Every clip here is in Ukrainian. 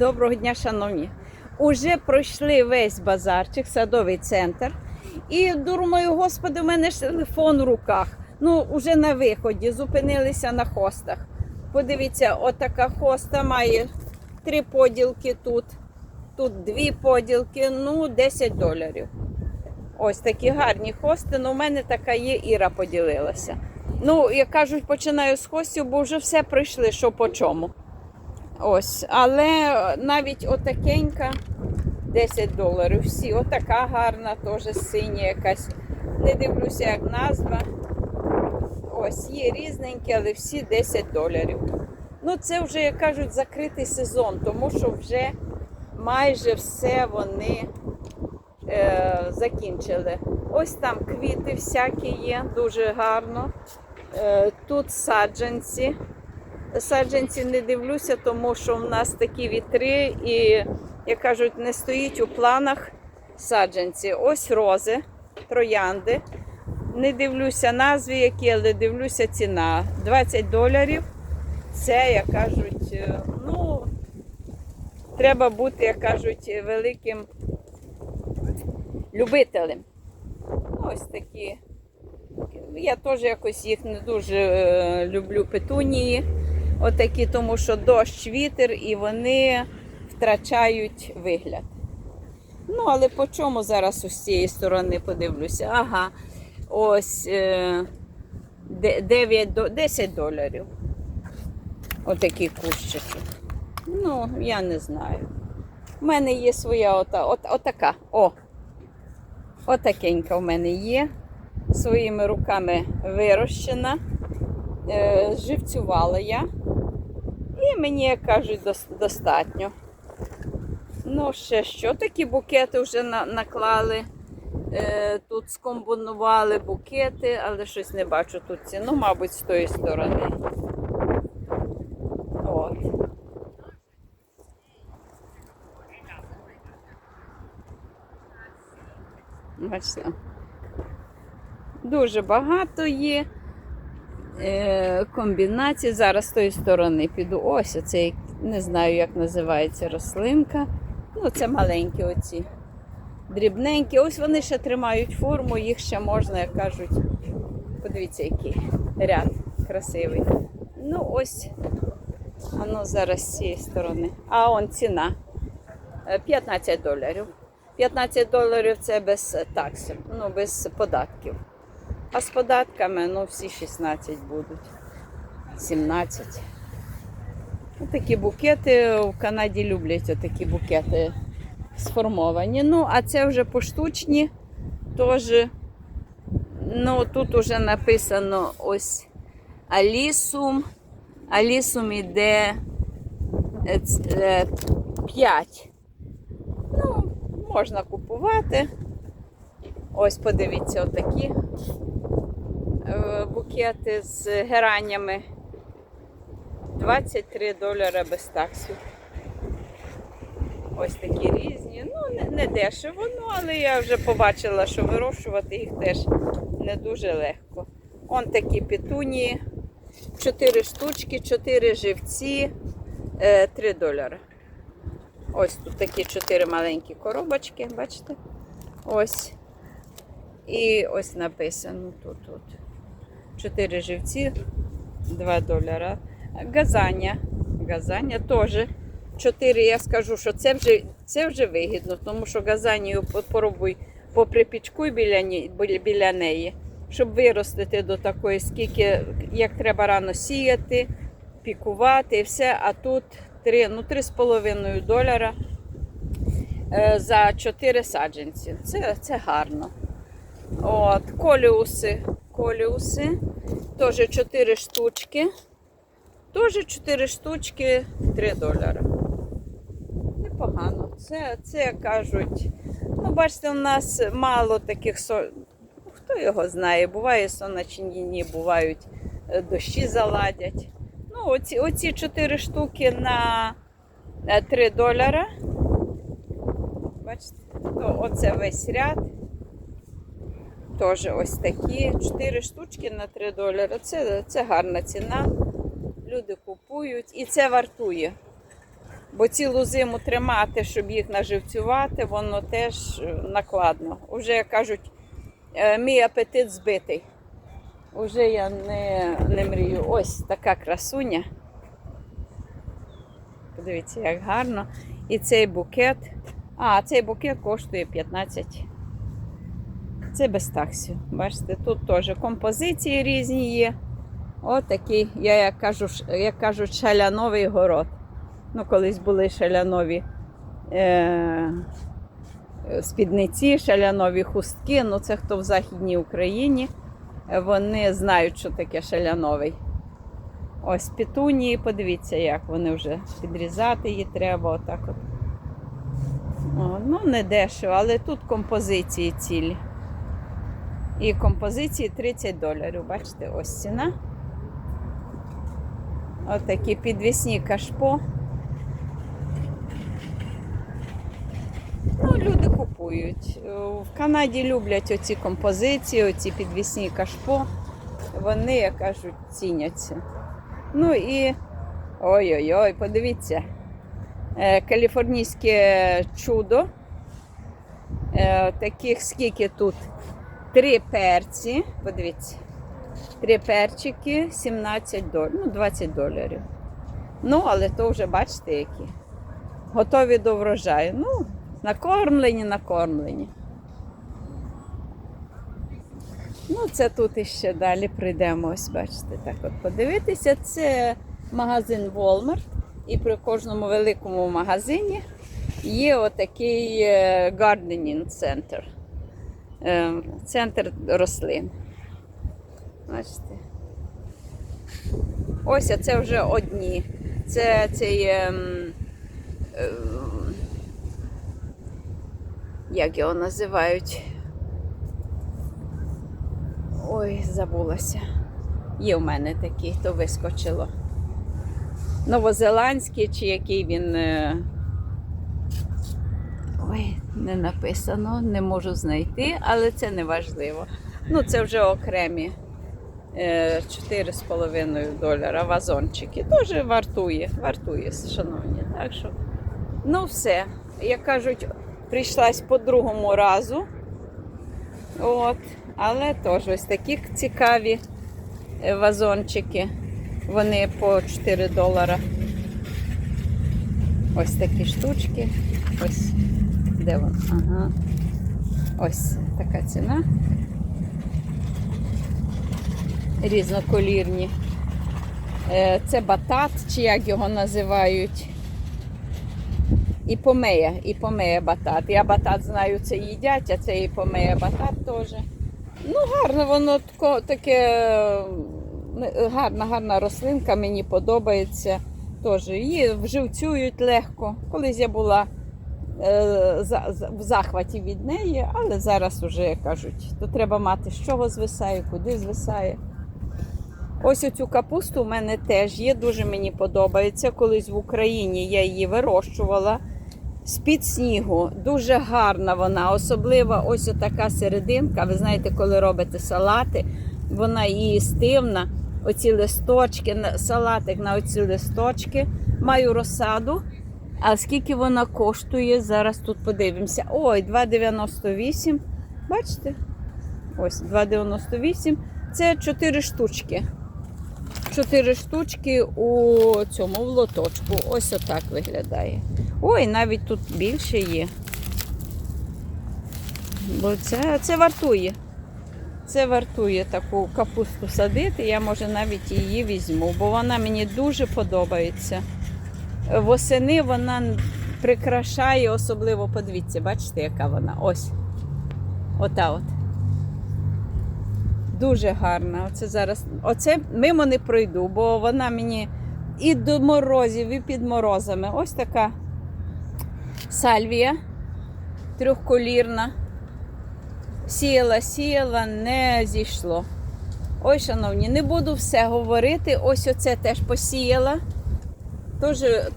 Доброго дня, шановні. Уже пройшли весь базарчик, садовий центр. І думаю, господи, у мене ж телефон в руках. Ну, уже на виході, зупинилися на хостах. Подивіться, отака хоста має три поділки тут, тут дві поділки, ну, 10 доларів. Ось такі гарні хости. Ну, у мене така є, Іра поділилася. Ну, як кажуть, починаю з хостів, бо вже все пройшли, що по чому. Ось, але навіть отакенька 10 доларів. Всі, отака гарна, теж синя якась. Не дивлюся, як назва. Ось, є різненькі, але всі 10 доларів. Ну, це вже, як кажуть, закритий сезон, тому що вже майже все вони е, закінчили. Ось там квіти всякі є, дуже гарно. Е, тут саджанці. Саджанці не дивлюся, тому що в нас такі вітри і, як кажуть, не стоїть у планах саджанці. Ось рози, троянди. Не дивлюся назви, які, але дивлюся ціна. 20 доларів. Це, як кажуть, е, ну, треба бути, як кажуть, великим любителем. Ось такі. Я теж якось їх не дуже е, люблю петунії. Отакі, тому що дощ, вітер, і вони втрачають вигляд. Ну, але по чому зараз з цієї сторони подивлюся? Ага, ось е, 9, 10 доларів. Отакі кущики. Ну, я не знаю. У мене є своя ота, от, отака. О! Отакенька в мене є. Своїми руками вирощена. Е, живцювала я. І мені, як кажуть, достатньо. Ну, ще що такі букети вже на- наклали. Е, тут скомбонували букети, але щось не бачу тут ціну, мабуть, з тої сторони. От. Бачите. Дуже багато є комбінацій. Зараз з тої сторони піду. Ось оцей, не знаю, як називається рослинка. Ну, це маленькі оці. Дрібненькі. Ось вони ще тримають форму, їх ще можна, як кажуть. Подивіться, який ряд красивий. Ну, ось воно зараз з цієї сторони. А он ціна. Е, 15 доларів. 15 доларів це без таксів, ну без податків. А з податками ну, всі 16 будуть. 17. Ну, такі букети в Канаді люблять такі букети сформовані. Ну, а це вже поштучні. Теж, ну, тут вже написано ось Алісум. Алісум іде 5. Ну, можна купувати. Ось подивіться, отакі е, букети з геранями. 23 долари без таксів. Ось такі різні. Ну, не, не дешево, ну, але я вже побачила, що вирощувати їх теж не дуже легко. Он такі петунії. 4 штучки, 4 живці, е, 3 долари. Ось тут такі 4 маленькі коробочки, бачите? Ось. І ось написано тут. тут. 4 живці, 2 долара. Газання. Газання теж 4. Я скажу, що це вже, це вже вигідно, тому що газанію попробуй поприпічкуй біля, біля неї, щоб виростити до такої, скільки, як треба рано сіяти, пікувати і все. А тут 3, ну, 3,5 долара е, за 4 саджанці. Це, це гарно. От, коліуси. Коліуси. Теж 4 штучки. Теж 4 штучки 3 долари. Непогано. Це, це кажуть. Ну, бачите, у нас мало таких со... Хто його знає? Буває сонячні дні, бувають е, дощі заладять. Ну, оці, оці 4 штуки на е, 3 долара. Бачите, то оце весь ряд. Теж ось такі 4 штучки на 3 долари. Це, це гарна ціна. Люди купують і це вартує. Бо цілу зиму тримати, щоб їх наживцювати, воно теж е, накладно. Уже як кажуть, е, мій апетит збитий. Уже я не, не мрію. Ось така красуня. Подивіться, як гарно. І цей букет. А, цей букет коштує 15. Це без таксів. Бачите, тут теж композиції різні є. От такий, я як кажу, як кажуть, шаляновий город. Ну, колись були шалянові е- спідниці, шалянові хустки. Ну, це хто в Західній Україні. Вони знають, що таке шаляновий. Ось петунії, подивіться, як вони вже підрізати її треба. Отак от. О, ну, не дешево, але тут композиції цілі. І композиції 30 доларів. Бачите, ось ціна. Ось такі підвісні кашпо. Ну, люди купують. Е, В Канаді люблять оці композиції, оці підвісні кашпо. Вони, як кажуть, ціняться. Ну і ой-ой-ой, подивіться. Е, Каліфорнійське чудо. Е, Таких скільки тут? Три перці. Подивіться. Три перчики, 17 доларів, ну 20 доларів. Ну, але то вже бачите, які. Готові до врожаю. Ну, накормлені, накормлені. Ну, це тут іще далі прийдемо. Ось бачите, так от подивитися. Це магазин Walmart. І при кожному великому магазині є отакий е, gardening center. Е, Центр рослин. Бачите. Ось це вже одні. Це цей. ем, ем, як його називають? Ой, забулася. Є в мене такий, то вискочило. Новозеландський чи який він. е, не написано, не можу знайти, але це не важливо. Ну, це вже окремі е, 4,5 долара вазончики. Теж вартує, вартує, шановні. Так що, ну все. Як кажуть, прийшлась по другому разу. От, але теж ось такі цікаві е, вазончики. Вони по 4 долара. Ось такі штучки. Ось де вон? Ага. Ось така ціна. Різноколірні. Е, Це батат, чи як його називають. І помея, і помея батат. Я батат знаю, це їдять, а це і помея батат теж. Ну, гарно, воно таке гарна, гарна рослинка, мені подобається. Теж її вживцюють легко. Колись я була в захваті від неї, але зараз вже кажуть, то треба мати, з чого звисає, куди звисає. Ось оцю капусту в мене теж є, дуже мені подобається. Колись в Україні я її вирощувала з-під снігу. Дуже гарна вона, особливо ось така серединка. Ви знаєте, коли робите салати, вона їстивна. Оці листочки, салатик на оці листочки. Маю розсаду. А скільки вона коштує? Зараз тут подивимося. Ой, 2,98. Бачите? Ось 2,98. Це 4 штучки. 4 штучки у цьому в лоточку. Ось отак виглядає. Ой, навіть тут більше є. Бо це, це вартує. Це вартує таку капусту садити. Я може навіть її візьму, бо вона мені дуже подобається. Восени вона прикрашає, особливо подивіться, бачите, яка вона? Ось. Ота от. Дуже гарна. Оце зараз. Оце мимо не пройду, бо вона мені і до морозів, і під морозами. Ось така сальвія трьохколірна. Сіяла, сіяла, не зійшло. Ой, шановні, не буду все говорити. Ось оце теж посіяла.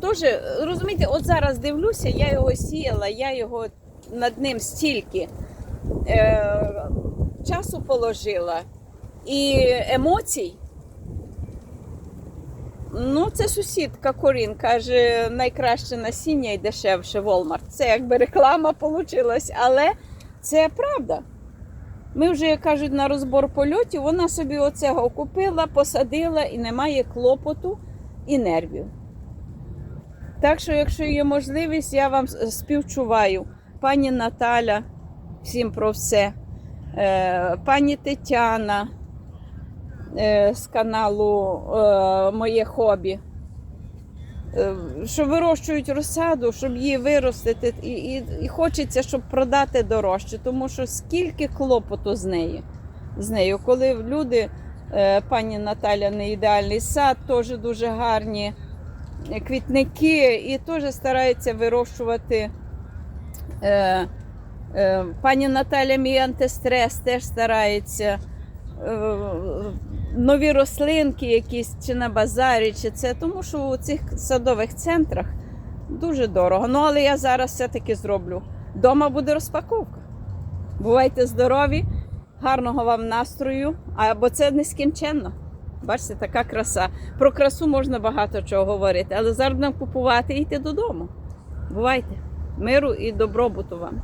Тоже, розумієте, от зараз дивлюся, я його сіяла, я його над ним стільки е, часу положила і емоцій. Ну, це сусідка Корін каже, найкраще насіння і дешевше Walmart. Це якби реклама вийшла, але це правда. Ми вже, як кажуть, на розбор польотів, вона собі оцього купила, посадила і немає клопоту і нервів. Так що, якщо є можливість, я вам співчуваю. Пані Наталя, всім про все. Е, Пані Тетяна е, з каналу е, Моє хобі. Що вирощують розсаду, щоб її виростити, і, і, і хочеться, щоб продати дорожче, тому що скільки клопоту з неї. З нею, коли люди, пані Наталя, не ідеальний сад, теж дуже гарні квітники, і теж стараються вирощувати. Е, е, пані Наталя, мій антистрес теж старається. Е, нові рослинки якісь чи на базарі, чи це, тому що у цих садових центрах дуже дорого. Ну, але я зараз все-таки зроблю. Дома буде розпаковка. Бувайте здорові, гарного вам настрою, а, бо це нескінченно. Бачите, така краса. Про красу можна багато чого говорити, але зараз нам купувати і йти додому. Бувайте! Миру і добробуту вам.